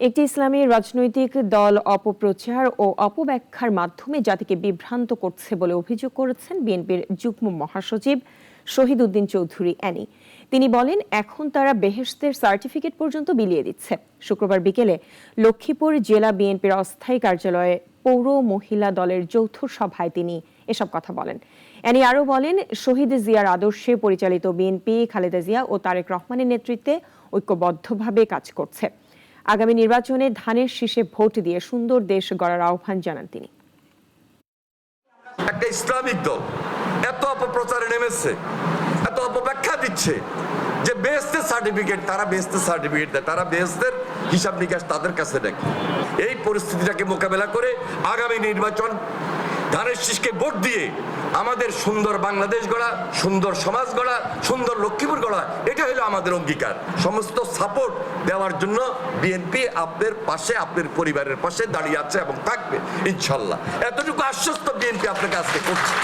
একটি ইসলামী রাজনৈতিক দল অপপ্রচার ও অপব্যাখ্যার মাধ্যমে জাতিকে বিভ্রান্ত করছে বলে অভিযোগ করেছেন বিএনপির যুগ্ম মহাসচিব শহীদ উদ্দিন চৌধুরী, অ্যানি। তিনি বলেন, এখন তারা বেহেশতের সার্টিফিকেট পর্যন্ত বিলিয়ে দিচ্ছে। শুক্রবার বিকেলে লক্ষ্মীপুর জেলা বিএনপির অস্থায়ী কার্যালয়ে পৌর মহিলা দলের যৌথ সভায় তিনি এসব কথা বলেন। অ্যানি আরও বলেন, শহীদ জিয়ার আদর্শে পরিচালিত বিএনপি খালেদা জিয়া ও তারেক রহমানের নেতৃত্বে ঐক্যবদ্ধভাবে কাজ করছে। আগামী নির্বাচনে ধানের শীষে ভোট দিয়ে সুন্দর দেশ গড়ার আহ্বান জানান তিনি। একটা ইসলামিক দল এত অপপ্রচারে নেমেছে, এত অপব্যাখ্যা দিচ্ছে যে বেহেস্তের সার্টিফিকেট তারা বেহেস্তের সার্টিফিকেট দেয়, তারা বেহেস্তের হিসাব নিকাশ তাদের কাছে রাখে এই পরিস্থিতিটাকে মোকাবেলা করে আগামী নির্বাচন ধানের শীষকে ভোট দিয়ে আমাদের সুন্দর বাংলাদেশ গড়া, সুন্দর সমাজ গড়া, সুন্দর লক্ষ্মীপুর গড়া, এটা হলো আমাদের অঙ্গীকার। সমস্ত সাপোর্ট দেওয়ার জন্য বিএনপি আপনার পাশে, আপনার পরিবারের পাশে দাঁড়িয়ে আছে এবং থাকবে, ইনশাল্লাহ। এতটুকু আশ্বস্ত বিএনপি আপনাকে আজকে করছে।